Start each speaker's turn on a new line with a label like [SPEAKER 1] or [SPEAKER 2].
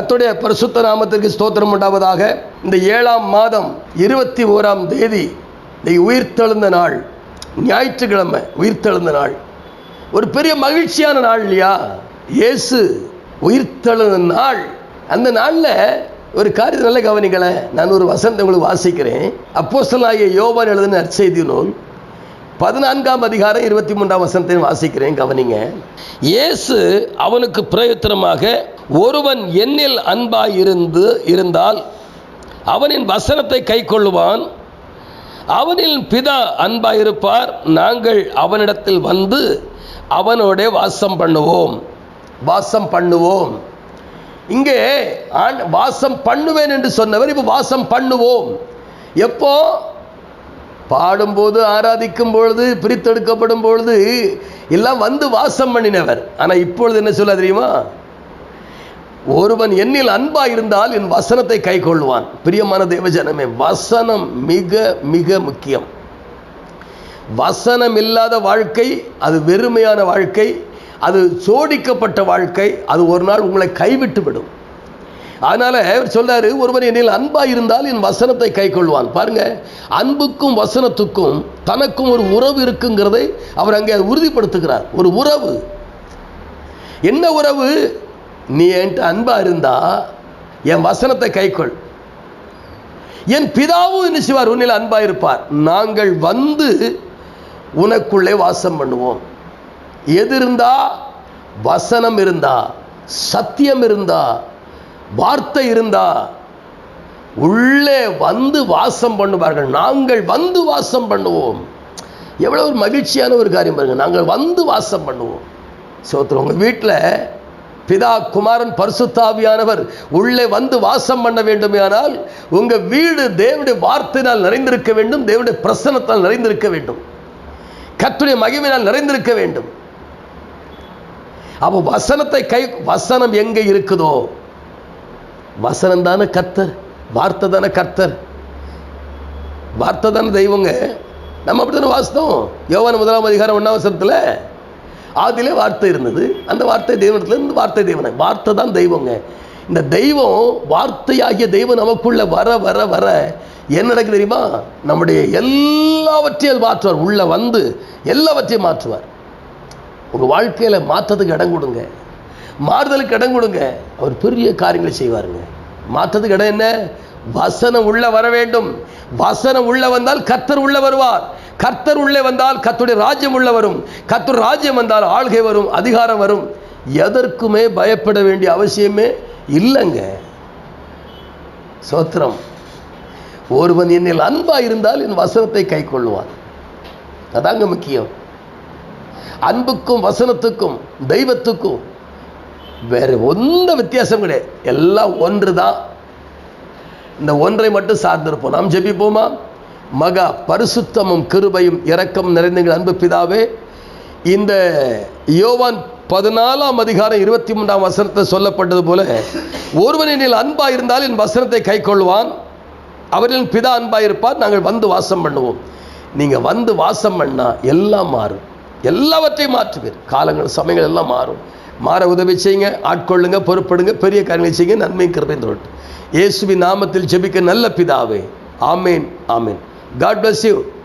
[SPEAKER 1] கத்துடைய பரிசுத்த நாமத்திற்கு ஸ்தோத்திரம் உண்டாவதாக. இந்த ஏழாம் மாதம் இருபத்தி ஓராம் தேதி இந்த உயிர்த்தெழுந்த நாள். ஞாயிற்றுக்கிழமை உயிர்த்தெழுந்த நாள். ஒரு பெரிய மகிழ்ச்சியான நாள் இல்லையா? இயேசு உயிர்த்தெழுந்த நாள். அந்த நாளில் ஒரு காரியத்தை நல்ல கவனிக்கலை. நான் ஒரு வசனத்தை உங்களுக்கு வாசிக்கிறேன். அப்போஸ்தலனாகிய யோபான் எழுதின நற்செய்தி நூல். பதினான்காம் அதிகாரம் இருபத்தி மூன்றாம் வசனத்தை வாசிக்கிறேன் கவனிங்க. இயேசு அவனுக்கு பிரயோத்தனமாக ஒருவன் என்னில் அன்பாய் இருந்து இருந்தால் அவனின் வசனத்தை கைக்கொள்ளுவான். அவனில் பிதா அன்பாயிருப்பார் நாங்கள் அவனிடத்தில் வந்து அவனோட வாசம் பண்ணுவோம். வாசம் பண்ணுவோம். இங்கே ஆண் வாசம் பண்ணுவேன் என்று சொன்னவர் இப்போ வாசம் பண்ணுவோம். எப்போ? பாடும்போது ஆராதிக்கும் பொழுது பிரித்தெடுக்கப்படும் பொழுது எல்லாம் வந்து வாசம் பண்ணினவர். ஆனால் இப்பொழுது என்ன சொல்ல தெரியுமா? ஒருவன் என்னில் அன்பா இருந்தால் என் வசனத்தை கை கொள்வான் பிரியமான தேவஜனமே வசனம் மிக மிக முக்கியம். வசனம் இல்லாத வாழ்க்கை அது வெறுமையான வாழ்க்கை அது சோடிக்கப்பட்ட வாழ்க்கை அது ஒரு நாள் உங்களை கைவிட்டு விடும். அதனால அவர் சொல்றாரு ஒருவன் என்னில் அன்பா இருந்தால் என் வசனத்தை கை கொள்வான். பாருங்க அன்புக்கும் வசனத்துக்கும் தனக்கும் ஒரு உறவு இருக்குங்கிறதை அவர் அங்கே உறுதிப்படுத்துகிறார். ஒரு உறவு. என்ன உறவு? நீ என்கிட்ட அன்பா இருந்தா என் வசனத்தை கைக்கொள். என் பிதாவும் என்ன செய்வார்? உன்னில் அன்பா இருப்பார். நாங்கள் வந்து உனக்குள்ளே வாசம் பண்ணுவோம். எது இருந்தா? வசனம் இருந்தா சத்தியம் இருந்தா வார்த்தை இருந்தா உள்ளே வந்து வாசம் பண்ணுவார்கள். நாங்கள் வந்து வாசம் பண்ணுவோம். எவ்வளவு ஒரு மகிழ்ச்சியான ஒரு காரியம் பாருங்க. நாங்கள் வந்து வாசம் பண்ணுவோம். சோத்திரம் உங்கள் வீட்டில் பிதா குமாரன் பரிசுத்தாவியானவர் உள்ளே வந்து வாசம் பண்ண வேண்டுமானால் உங்க வீடு தேவனுடைய வார்த்தையினால் நிறைந்திருக்க வேண்டும் தேவனுடைய பிரசனத்தால் நிறைந்திருக்க வேண்டும். கத்துடைய மகிமையினால் நிறைந்திருக்க வேண்டும். அப்போ வசனத்தை கை வசனம் எங்கே இருக்குதோ? வசனம் தானே கர்த்தர் வார்த்தை தானே கர்த்தர். வார்த்தை தானே தெய்வங்க. நம்ம அப்படி தானே வாசித்தோம்? யோவான் முதலாம் அதிகாரம் ஒன்றாம் வசனத்தில் ஆதிலே வார்த்தை இருந்தது. அந்த வார்த்தை தெய்வத்தில் இருந்து வார்த்தை தெய்வனை வார்த்தை தான் தெய்வங்க. இந்த தெய்வம் வார்த்தையாகிய தெய்வம் நமக்குள்ள வர வர வர என்ன நடக்கு தெரியுமா? நம்முடைய எல்லாவற்றையும் மாற்றுவார். உள்ள வந்து எல்லாவற்றையும் மாற்றுவார். உங்கள் வாழ்க்கையில் மாற்றத்துக்கு இடம் கொடுங்க. மாறுதலுக்கு இடம் கொடுங்க. அவர் பெரிய காரியங்களை செய்வாருங்க. மாற்றத்துக்கு இடம் என்ன? வசனம் உள்ள வர வேண்டும். வசனம் உள்ள வந்தால் கத்தர் உள்ள வருவார். கர்த்தர் உள்ளே வந்தால் கத்துடைய ராஜ்யம் உள்ள வரும். கர்த்தர் ராஜ்யம் வந்தால் ஆள்கை வரும் அதிகாரம் வரும். எதற்குமே பயப்பட வேண்டிய அவசியமே இல்லைங்க. சோத்திரம். ஒருவன் என்னில் அன்பா இருந்தால் என் வசனத்தை கை கொள்ளுவான். அதாங்க முக்கியம். அன்புக்கும் வசனத்துக்கும் தெய்வத்துக்கும் வேற ஒன்றும் வித்தியாசம் கிடையாது. எல்லாம் ஒன்று தான் இந்த ஒன்றை மட்டும் சார்ந்திருப்போம். நாம் ஜெபிப்போமா? மகா பரிசுத்தமும் கிருபையும் இரக்கம் நிறைந்த எங்கள் அன்பு பிதாவே இந்த யோவான் பதினாலாம் அதிகாரம் இருபத்தி மூன்றாம் வசனத்தை சொல்லப்பட்டது போல ஒருவன் என்னில் இருந்தால் என் வசனத்தை கை கொள்வான் அவரின் பிதா அன்பாக இருப்பார் நாங்கள் வந்து வாசம் பண்ணுவோம். நீங்கள் வந்து வாசம் பண்ணால் எல்லாம் மாறும். எல்லாவற்றையும் மாற்றுவீர். காலங்கள் சமயங்கள் எல்லாம் மாறும். மாற உதவி செய்யுங்க ஆட்கொள்ளுங்க பொறுப்படுங்க பெரிய காரியங்களை செய்யுங்க நன்மை கிருபை தொட்டு இயேசுவின் நாமத்தில் ஜெபிக்க நல்ல பிதாவே. ஆமேன் ஆமேன். God bless you.